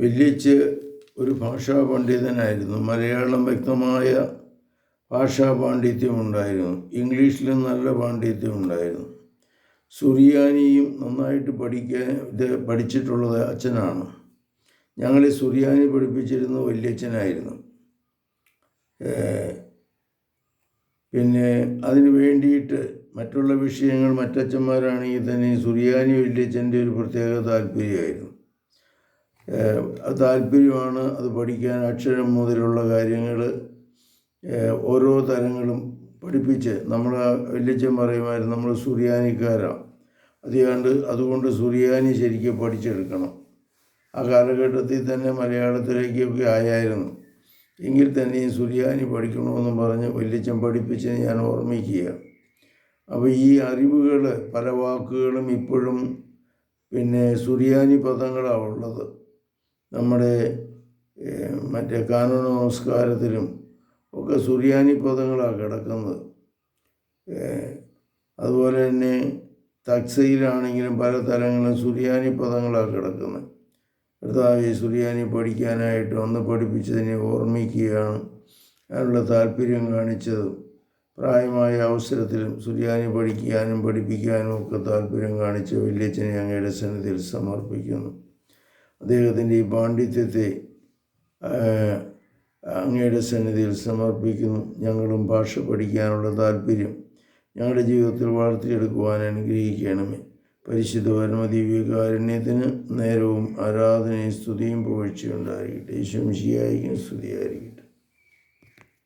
വല്യച്ച് ഒരു ഭാഷാ പണ്ഡിതനായിരുന്നു. മലയാളം വ്യക്തമായ ഭാഷാ പാണ്ഡിത്യം ഉണ്ടായിരുന്നു ഇംഗ്ലീഷിലും നല്ല പാണ്ഡിത്യം ഉണ്ടായിരുന്നു സുറിയാനിയും നന്നായിട്ട് പഠിക്കാൻ ഇത് പഠിച്ചിട്ടുള്ളത് അച്ഛനാണ്. ഞങ്ങളെ സുറിയാനി പഠിപ്പിച്ചിരുന്ന വല്യച്ഛനായിരുന്നു. പിന്നെ അതിന് വേണ്ടിയിട്ട് മറ്റുള്ള വിഷയങ്ങൾ മറ്റച്ഛന്മാരാണെങ്കിൽ തന്നെ സുറിയാനി വല്യച്ഛന്റെ ഒരു പ്രത്യേക താല്പര്യമായിരുന്നു. താല്പര്യമാണ് അത് പഠിക്കാൻ അക്ഷരം മുതലുള്ള കാര്യങ്ങൾ ഓരോ തരങ്ങളും പഠിപ്പിച്ച് നമ്മൾ വല്യച്ഛൻ പറയുമായിരുന്നു നമ്മൾ സുറിയാനിക്കാരാണ് അതുകൊണ്ട് അതുകൊണ്ട് സുറിയാനി ശരിക്കും പഠിച്ചെടുക്കണം. ആ കാലഘട്ടത്തിൽ തന്നെ മലയാളത്തിലേക്കൊക്കെ ആയായിരുന്നു. എങ്കിൽ തന്നെയും സുറിയാനി പഠിക്കണമെന്ന് പറഞ്ഞ് വല്യച്ഛൻ പഠിപ്പിച്ച് ഞാൻ ഓർമ്മിക്കുക അപ്പോൾ ഈ അറിവുകൾ പല വാക്കുകളും ഇപ്പോഴും പിന്നെ സുറിയാനി പദങ്ങളാണ് ഉള്ളത്. നമ്മുടെ മറ്റേ കാനൂൺ നമസ്കാരത്തിലും ഒക്കെ സുറിയാനി പദങ്ങളാണ് കിടക്കുന്നത്. അതുപോലെ തന്നെ തക്സയിലാണെങ്കിലും പല തലങ്ങളും സുറിയാനി പദങ്ങളാണ് കിടക്കുന്നത്. കർത്താവ് സുറിയാനി പഠിക്കാനായിട്ട് ഒന്ന് പഠിപ്പിച്ചതിനെ ഓർമ്മിക്കുകയാണ്. അതിനുള്ള താല്പര്യം കാണിച്ചതും പ്രായമായ അവസരത്തിലും സുറിയാനി പഠിക്കാനും പഠിപ്പിക്കാനും ഒക്കെ താല്പര്യം കാണിച്ച വല്യച്ഛനെ അങ്ങയുടെ സന്നിധിയിൽ സമർപ്പിക്കുന്നു. അദ്ദേഹത്തിന്റെ ഈ പാണ്ഡിത്യത്തെ അങ്ങയുടെ സന്നിധിയിൽ സമർപ്പിക്കുന്നു. ഞങ്ങളും ഭാഷ പഠിക്കാനുള്ള താല്പര്യം ഞങ്ങളുടെ ജീവിതത്തിൽ വളർത്തിയെടുക്കുവാൻ അനുഗ്രഹിക്കണമേ. പരിശുദ്ധ പരമദിവ്യകാരുണ്യത്തിന് നേരവും ആരാധനയും സ്തുതിയും പുകഴ്ചയുണ്ടായിരിക്കട്ടെ ശംശിയായിരിക്കും ശിയായിരിക്കും സ്തുതിയായിരിക്കട്ടെ.